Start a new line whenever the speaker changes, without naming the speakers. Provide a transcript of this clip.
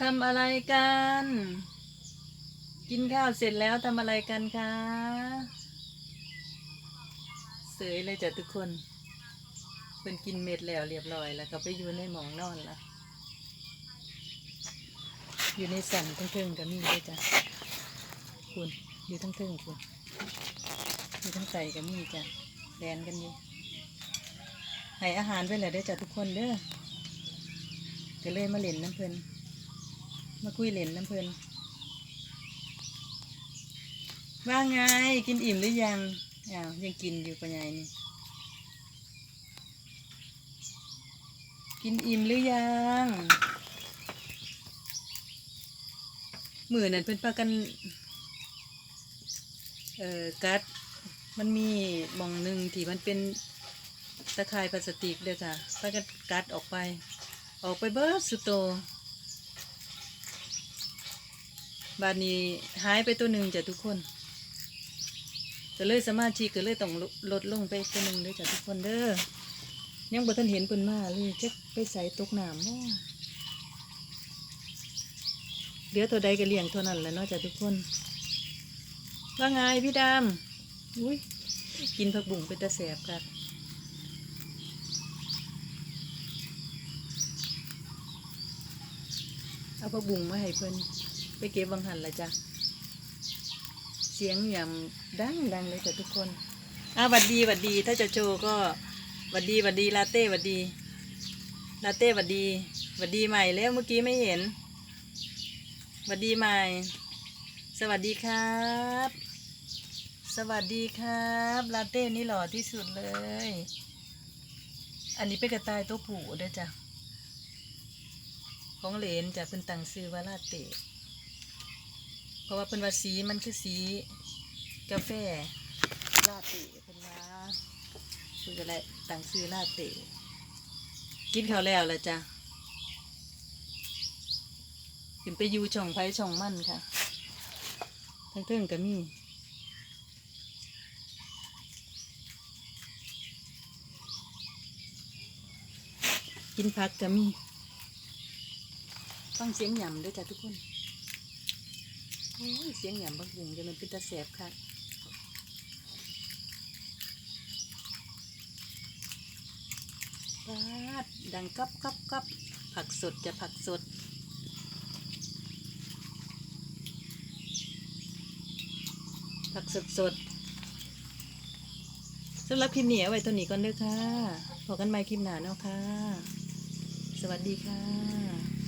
ทำอะไรกัน กินข้าวเสร็จแล้วทำอะไรกันคะ เสยเลยจ้ะทุกคนเป็นกินเม็ดแล้วเรียบร้อยแล้วก็ไปอยู่ในหมองนอนละอยู่ในสันทั้งเทิงๆก็มีด้วยจ้ะคุณอยู่ทั้งเทิงคุณอยู่ทั้งใส่ก็มีจ้ะแดนกันอยู่ให้อาหารไปเลยได้จ้ะทุกคนเด้อก็เลยมาเล่นน้ำเพลิน มาคุยเล่นน้ำเพลินว่าไงกินอิ่มหรือยังอ้าวยังกินอยู่ปะยายนี่กินอิ่มหรือยังมือนั่นเป็นปากันเอ่อกัดมันมีมองหนึ่งที่มันเป็นตะข่ายพลาสติกเด้อค่ะปากันกัดออกไป ออกไปเบิดสุดโต บาดนี้หายไปตัวหนึ่งจ้ะทุกคนก็เลยสมาชิกก็เลยต้องลดลงไปตัวหนึ่งเด้อจ้ะทุกคนเด้อยังบ่ทันเห็นเพิ่นมาเลยจักไปใส่ตกน้ำบ่เหลือตัวใดก็เลี้ยงเท่านั้นแหละเนาะจ้ะทุกคน ว่าไงพี่ดำอุ้ยกินผักบุ้งเป็นตาแสบครับเอาผักบุ้งมาให้เพิ่น ไปเก็บวังหันละจ้ะ เสียงยำดังดังเลยจ้ะทุกคนอะหวัดดีหวัดดี ถ้าจะโชว์ก็หวัดดีหวัดดีลาเต้หวัดดีลาเต้หวัดดีหวัดดีใหม่แล้วเมื่อกี้ไม่เห็นหวัดดีใหม่ สวัสดีครับ สวัสดีครับลาเต้นี่หล่อที่สุดเลย อันนี้เป็นกระต่ายตัวผู้เด้อจ้ะของเหลนจะเป็นตังซื้อว่าลาเต้ ราะว่าเป็นว่าสีมันคือสีกาแฟลาเต้เป็นว่าคืออะไรต่างซื้อลาเต้กินข้าวแล้วละจ้ะขึ้นไปอยู่ช่องไฟช่องมั่นค่ะทั้งเทิงก็มีกินผักก็มีฟังเสียงหยำด้วยจ้ะทุกคน เสียงหยำบักบุงจะมันเป็นตาแสบค่ะปาดดังกับกับกับผักสดจะผักสดผักสดสดสำหรับคลิปนี้เอาไว้ตัวนี้ก่อนเด้อค่ะพบกันใหม่คลิปหน้าเนาะค่ะ สวัสดีค่ะ